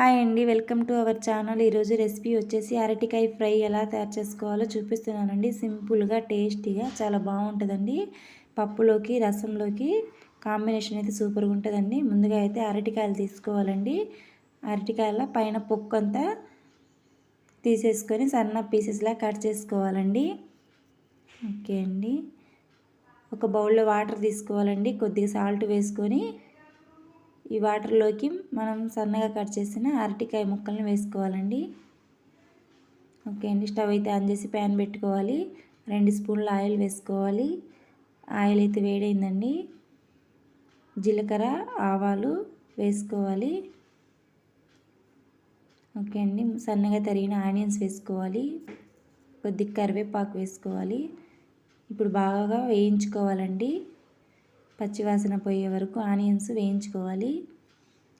Hi అండి welcome to our channel. ఈరోజు recipe వచ్చేసి అరటికాయ ఫ్రై ఎలా తయారు చేసుకోవాలో చూపిస్తున్నానండి. సింపుల్గా టేస్టీగా చాలా బాగుంటుందండి. పప్పులోకి రసంలోకి కాంబినేషన్ అయితే సూపర్గా ఉంటుందండి. ముందుగా అయితే అరటికాయలు తీసుకోవాలండి. అరటికాయల పైన పొక్కు అంతా తీసేసుకొని సన్న పీసెస్లా కట్ చేసుకోవాలండి. ఓకే అండి. ఒక బౌల్లో వాటర్ తీసుకోవాలండి. కొద్దిగా సాల్ట్ వేసుకొని ఈ వాటర్లోకి మనం సన్నగా కట్ చేసిన అరటికాయ ముక్కలను వేసుకోవాలండి. ఓకే అండి స్టవ్ అయితే ఆన్ చేసి ప్యాన్ పెట్టుకోవాలి. రెండు స్పూన్ల ఆయిల్ వేసుకోవాలి. ఆయిల్ అయితే వేడైందండి. జీలకర్ర ఆవాలు వేసుకోవాలి. ఓకే అండి సన్నగా తరిగిన ఆనియన్స్ వేసుకోవాలి. కొద్దిగా కరివేపాకు వేసుకోవాలి. ఇప్పుడు బాగా వేయించుకోవాలండి. పచ్చివాసన పోయే వరకు ఆనియన్స్ వేయించుకోవాలి.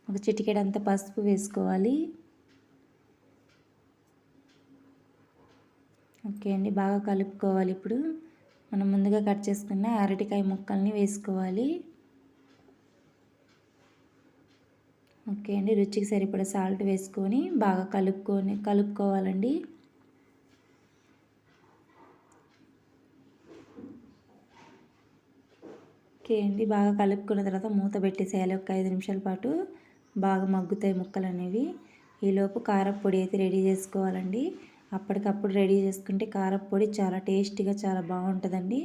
ఒక చిటికెడంత పసుపు వేసుకోవాలి. ఓకే అండి బాగా కలుపుకోవాలి ఇప్పుడు. మనం ముందుగా కట్ చేసుకున్న అరటికాయ ముక్కల్ని వేసుకోవాలి. ఓకే అండి రుచికి సరిపడా సాల్ట్ వేసుకొని బాగా కలుపుకొని కలుపుకోవాలండి. ఓకే అండి బాగా కలుపుకున్న తర్వాత మూత పెట్టేసేయాలి. ఒక ఐదు నిమిషాల పాటు బాగా మగ్గుతాయి ముక్కలు అనేవి. ఈలోపు కారపొడి అయితే రెడీ చేసుకోవాలండి. అప్పటికప్పుడు రెడీ చేసుకుంటే కారపొడి చాలా టేస్టీగా చాలా బాగుంటుందండి.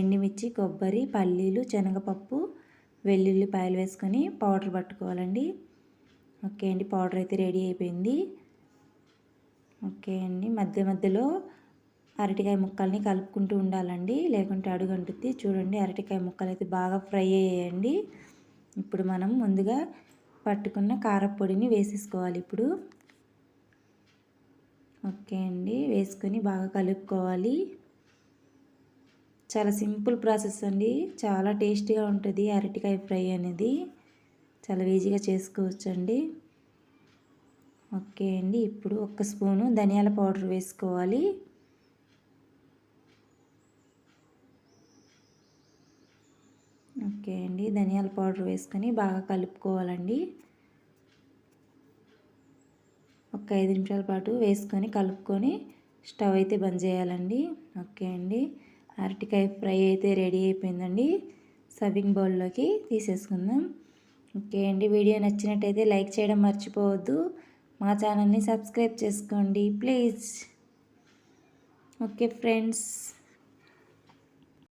ఎండిమిర్చి కొబ్బరి పల్లీలు శనగపప్పు వెల్లుల్లిపాయలు వేసుకొని పౌడర్ పట్టుకోవాలండి. ఓకే అండి. పౌడర్ అయితే రెడీ అయిపోయింది. ఓకే అండి. మధ్య మధ్యలో అరటికాయ ముక్కల్ని కలుపుకుంటూ ఉండాలండి. లేకుంటే అడుగంటుద్ది చూడండి అరటికాయ ముక్కలు అయితే బాగా ఫ్రై అయ్యాయండి. ఇప్పుడు మనం ముందుగా పట్టుకున్న కారపొడిని వేసేసుకోవాలి ఇప్పుడు. ఓకే అండి వేసుకొని బాగా కలుపుకోవాలి. చాలా సింపుల్ ప్రాసెస్ అండి. చాలా టేస్టీగా ఉంటుంది అరటికాయ ఫ్రై అనేది. చాలా ఈజీగా చేసుకోవచ్చండి. ఓకే అండి ఇప్పుడు ఒక స్పూను ధనియాల పౌడర్ వేసుకోవాలి. ఓకే అండి. ధనియాల పౌడర్ వేసుకొని బాగా కలుపుకోవాలండి. ఒక ఐదు నిమిషాల పాటు వేసుకొని కలుపుకొని స్టవ్ అయితే బంద్ చేయాలండి. ఓకే అండి. అరటికాయ ఫ్రై అయితే రెడీ అయిపోయిందండి. సర్వింగ్ బౌల్లోకి తీసేసుకుందాం. ఓకే అండి. వీడియో నచ్చినట్టయితే లైక్ చేయడం మర్చిపోవద్దు. మా ఛానల్ని సబ్స్క్రైబ్ చేసుకోండి ప్లీజ్. Okay friends.